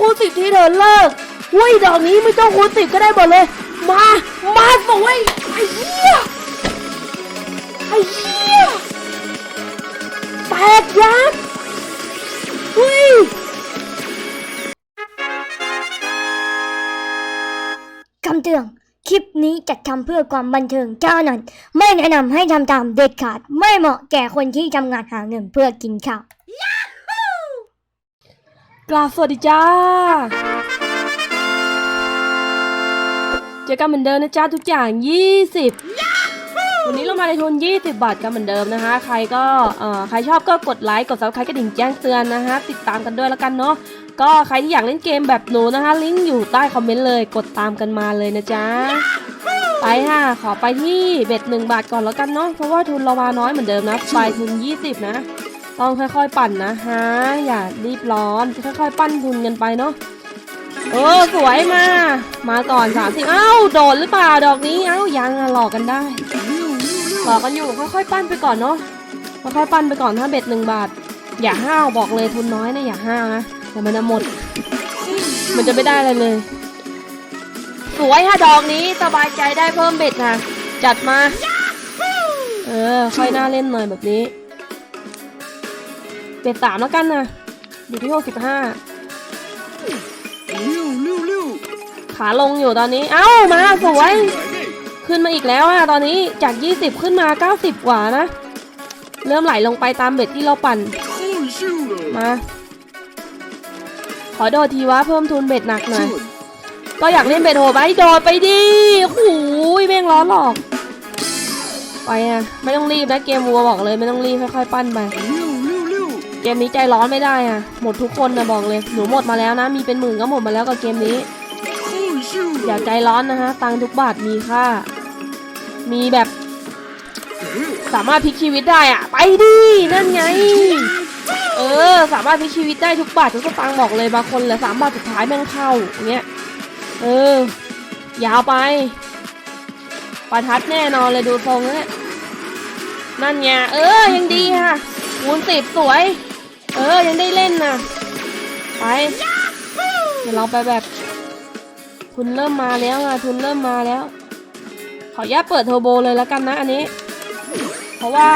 คูณสิบทีเถอะเลิกอุ้ยดอกนี้ไม่ต้องคูณสิบก็ได้หมดเลย มา มาสวยไอ้เหี้ยไอ้เหี้ยแตกยับเฮ้ยคำเตือนคลิปนี้จัดทำเพื่อความบันเทิงเท่านั้น ไม่แนะนำให้ทำตามเด็ดขาด ไม่เหมาะแก่คนที่ทำงานหาเงินเพื่อกินข้าว กราบสวัสดีจ้า เจอกันเหมือนเดิมนะจ้าทุกอย่าง 20 วันนี้เรามาในทุน 20 บาทกันเหมือนเดิมนะคะ ใครก็เอ่อใครชอบก็กดไลค์ กด subscribe กระดิ่งแจ้งเตือนนะคะ ติดตามกันด้วยแล้วกันเนาะ ก็ใครที่อยากเล่นเกมแบบหนูนะคะ ลิงก์อยู่ใต้คอมเมนต์เลย กดตามกันมาเลยนะจ๊ะ ไปค่ะ ขอไปที่เบ็ดหนึ่งบาทก่อนแล้วกันเนาะ เพราะว่าทุนเรามาน้อยเหมือนเดิมนะปลายทุน 20 นะ ต้องค่อยๆปั่นนะฮะอย่ารีบร้อนค่อยๆ ปั้นทุนกันไปเนาะเออสวยมา มาก่อนสามสิบเอ้าโดดหรือเปล่าดอกนี้เอ้ายังอะหลอกกันได้หลอกกันอยู่ค่อยๆปั้นไปก่อนเนาะค่อยๆปั้นไปก่อนถ้าเบ็ดหนึ่งบาท อย่าห้าวบอกเลยทุนน้อยนะอย่าห้าวนะเดี๋ยวมันจะหมด มันจะไม่ได้อะไรเลย สวยค่ะดอกนี้สบายใจได้เพิ่มเบ็ดค่ะจัดมา เออ ค่อยน่าเล่นหน่อยแบบนี้ เจ็ดสามแล้วกันนะอยู่ที่หกสิบห้าขาลงอยู่ตอนนี้ เอ้ามาสวย ขึ้นมาอีกแล้วอะตอนนี้จากยี่สิบขึ้นมาเก้าสิบกว่านะ เริ่มไหลลงไปตามเบ็ดที่เราปั่น มา ขอโดดทีวะเพิ่มทุนเบ็ดหนักหน่อย ก็อยากเล่นเบ็ดโหไปโดดไปดิหูยแม่งร้อนหรอก ไปอะไม่ต้องรีบนะเกมวัวบอกเลยไม่ต้องรีบค่อยๆปั้นไป เกมนี้ใจร้อนไม่ได้อะหมดทุกคนนะบอกเลย หนูหมดมาแล้วนะ มีเป็นหมื่นก็หมดมาแล้วกับเกมนี้ อย่าใจร้อนนะฮะ ตังทุกบาทมีค่า มีแบบ สามารถพลิกชีวิตได้อะไปดิ นั่นไง เออ สามารถพลิกชีวิตได้ทุกบาททุกสตางค์บอกเลยบางคนเหลือสามบาทสุดท้ายแม่งเข้าาเงี้ย เออ ยาวไป ประทัดแน่นอนเลยดูทรงนี่วนั่นไง เออ ยังดีค่ะคูณสิบสวย เออ ยังได้เล่นนะไป เดี๋ยวเราไปแบบ ทุนเริ่มมาแล้วอะทุนเริ่มมาแล้ว ขออนุญาตเปิดเทอร์โบเลยแล้วกันนะอันนี้ เพราะว่า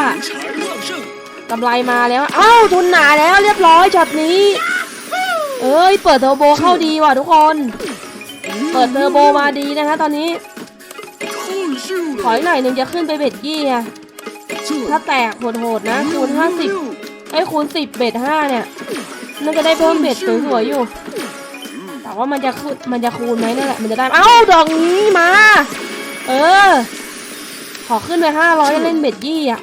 กำไรมาแล้วอ้าวทุนหนาแล้วเรียบร้อยช็อตนี้ เอ้ย เปิดเทอร์โบเข้าดีว่ะทุกคน เปิดเทอร์โบมาดีนะคะตอนนี้ขอยหน่อยหนึ่งจะขึ้นไปเบ็ดยี่อะถ้าแตกโหดๆนะคูณห้าสิบ ไอ้ยคูณสิบเบ็ดห้าเนี่ยน่าจะได้เพิ่มเบ็ดสวยๆอยู่ แต่ว่ามันจะขึ้นมันจะคูณไหมนั่นแหละมันจะได้เอ้าดอกนี้มา เออ ขอขึ้นไปห้าร้อยเล่นเบ็ดยี่อะ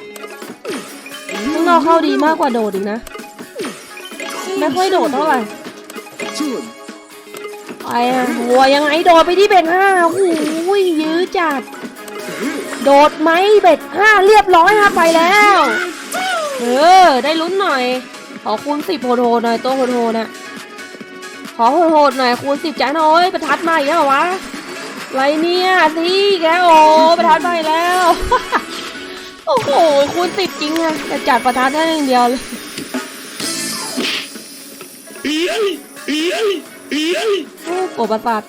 ข้างนอกเข้าดีมากกว่าโดดอีกนะ ไม่ค่อยโดดเท่าไหร่准，ไปอะวัวยังไงโดดไปที่เบ็ดห้าโอ้ยยื้อจัด โดดไหมเบ็ดห้าเรียบร้อยฮะไปแล้ว เออ ได้ลุ้นหน่อย ขอคูณสิบโหดหน่อยตัวโหดโหน่ะ ขอโหดโหน่อยคูณสิบจ้าน้อยประทัดมาอีกแล้ววะไรเนี่ยสิแกโอ้ประทัดมาอีกแล้ว โอ้โหคูณสิบจริงอะจะจัดประทัดได้หนึ่งเดียวเลยโอ้ประสาท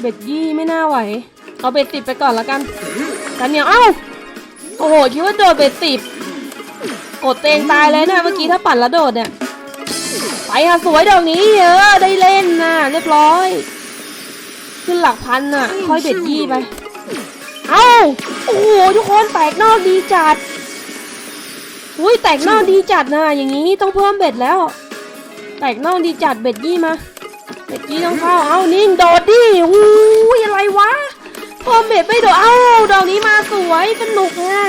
เบ็ดยี่ไม่น่าไหว เอาเบ็ดติดไปก่อนละกันกันเนี่ยเอ้า โอ้โห คิดว่าโดดเบ็ดสิบกดเตงตายเลยนะเมื่อกี้ถ้าปั่นแล้วโดดเนี่ย ไปค่ะสวยดอกนี้เออได้เล่นนะเรียบร้อย ขึ้นหลักพันน่ะ ค่อยเบ็ดยี่ไป เอ้า โอ้โห ทุกคนแตกนอกดีจัดอุ้ยแตกนอกดีจัดนะอย่างนี้ต้องเพิ่มเบ็ดแล้ว แตกนอกดีจัดเบ็ดยี่มาเบ็ดยี่ต้องเข้า เอานิ่งโดดดิอุ้ยอะไรวะ โอมเบ็ดไม่โดเอ้าดอกนี้มาสวยสนุกฮะ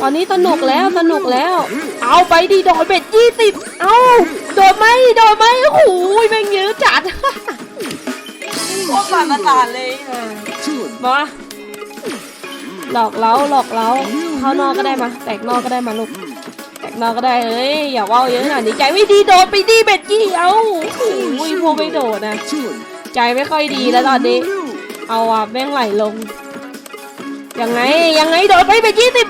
ตอนนี้สนุกแล้วสนุกแล้ว เอาไปดีโดดเบ็ดยี่สิบเอาโดดไม่โดดไหมโอ้ยแม่งเยอะจัดโคตรบาดาเลยมาหลอกเราหลอกเราเข้านอกก็ได้มาแตกนอกก็ได้มาลูกแตกนอกก็ได้เอ้ยอย่าว่าเยอะหน่อยดีใจไม่ดีโดดไปดีเบ็ดยี่เอาโอ้ยพวกไม่โดดนะใจไม่ค่อยดีแล้วตอนนี้ เอาอะแม่งไหลลง ยังไงยังไงโดนไปไปยี่สิบ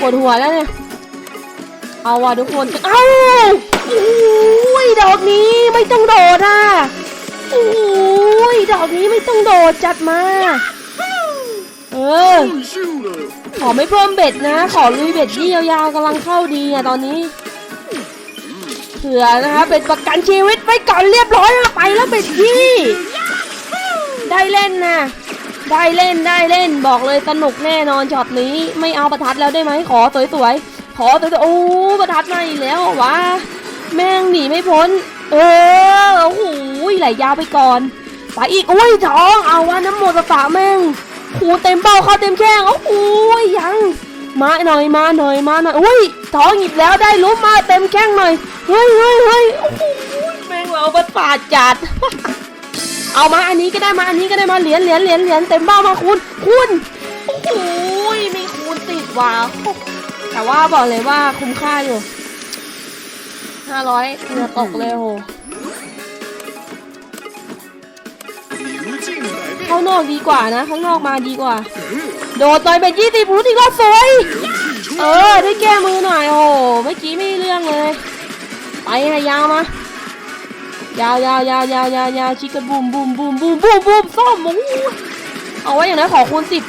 ปวดหัวแล้วเนี่ย เอาอะทุกคน เอ้าอ้ยดอกนี้ไม่ต้องโดดอะอ้ยดอกนี้ไม่ต้องโดดจัดมาเออขอไม่เพิ่มเบ็ดนะ ขอลุยเบ็ดที่ยาวๆกำลังเข้าดีอะตอนนี้ ผื่อนะคะเป็นประกันชีวิตไว้ก่อนเรียบร้อยแล้วไปแล้วเบ็ดยี่ ได้เล่นนะได้เล่นได้เล่นบอกเลยสนุกแน่นอนช็อตนี้ไม่เอาประทัดแล้วได้ไหมขอสวยๆขอสวยๆโอ้ประทัดมาอีกแล้ววะแม่งหนีไม่พ้น เออโอ้โหไหลยาวไปก่อนไปอีกอุ้ยท้องเอาวะน้ำหมดสาแม่งขูเต็มเบ้าเข้าเต็มแข้งโอ้โหยังมาหน่อยมาหน่อยมาหน่อยอุ้ย ท้องหยิบแล้วได้ลุ้มมาเต็มแข้งหน่อย เฮ้ยเฮ้ยเฮ้ยโอ้โหแมงเราบัดปาดจัด เอามาอันนี้ก็ได้มาอันนี้ก็ได้มาเหรียญเหรียญเหรียญเหรียญเต็มบ้ามาคุณคุณโอ้โหมีคุณติดว่ะแต่ว่าบอกเลยว่าคุ้มค่าอยู่ห้าร้อยเรือตกเลยโหข้างนอกดีกว่านะข้างนอกมาดีกว่า โดดต่อยเป็นยี่สิบรู้ที่ก็สวย เอ！อได้แก้มือหน่อยโอ้โหเมื่อกี้ไม่เรื่องเลย ไปให้ยาวมายาวยาวยาวยาวยาวยาวชิคกบูมบูมบูมบูมบูมบูมส้มเอาไว้อย่างนั้นขอคูณสิบ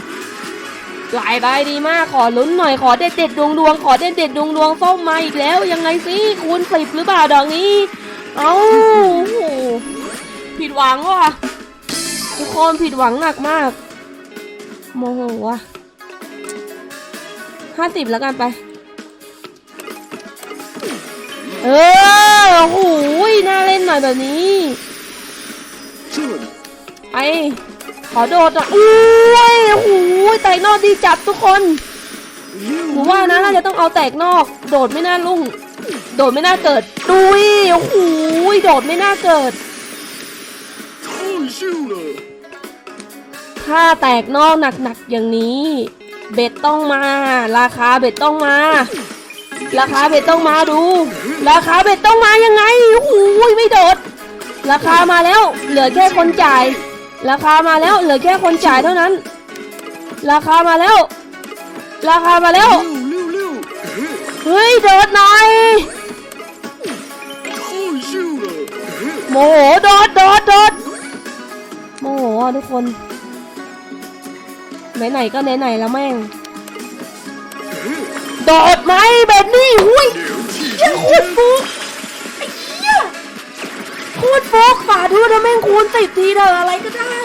หลายใบดีมากขอลุ้นหน่อยขอเด็ดเด็ดดวงดวงขอเด็ดเด็ดดวงดวงส้มมาอีกแล้วยังไงสิคูณสิบหรือเปล่าดอกนี้ เอ้าโอ้โหผิดหวังว่ะทุกคนผิดหวังหนักมากโมโหว่ะ ห้าสิบแล้วกันไป เออหูยน่าเล่นหน่อยแบบนี้ ไป ขอโดดอะอุ้ยหูยแตกนอกดีจับทุกคนหนูว่านะเราจะต้องเอาแตกนอก โดดไม่น่าลุ่ง โดดไม่น่าเกิดดุยโอ้โหโดดไม่น่าเกิดถ้าแตกนอกหนักๆอย่างนี้ เบ็ดต้องมา ราคาเบ็ดต้องมา ราคาเบ็ดต้องมาดู ราคาเบ็ดต้องมายังไงโอ้ยไม่โดด ราคามาแล้ว เหลือแค่คนจ่าย ราคามาแล้ว เหลือแค่คนจ่ายเท่านั้น ราคามาแล้ว ราคามาแล้วเฮ้ยโดดหน่อยโมโหโดดโดดโดดโมโหทุกคน ไหนๆก็ไหนๆแล้วแม่งโดดไหมแบบนี้หุยยังคตรฟุกไอ้เหี้ยคตรฟุกฝ่าด้ทุนแม่งคูณสิบทีเถอะอะไรก็ได้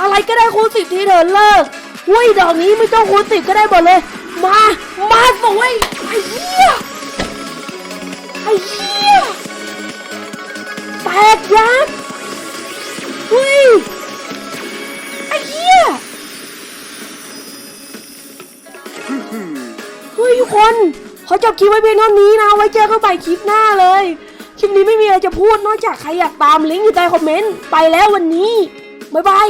อะไรก็ได้คูณสิบทีเถอะเลิกหุยดอกนี้ไม่ต้องคูณสิบก็ได้หมดเลย มามาสวยไอ้เหี้ยไอ้เหี้ยแตกยับหุย กคนขอจบคลิปไว้เพียงเท่านี้นะ ไว้เจอกันใหม่คลิปหน้าเลย คลิปนี้ไม่มีอะไรจะพูดนอกจากใครอยากตามลิงก์อยู่ใต้คอมเมนต์ ไปแล้ววันนี้ บ๊ายบาย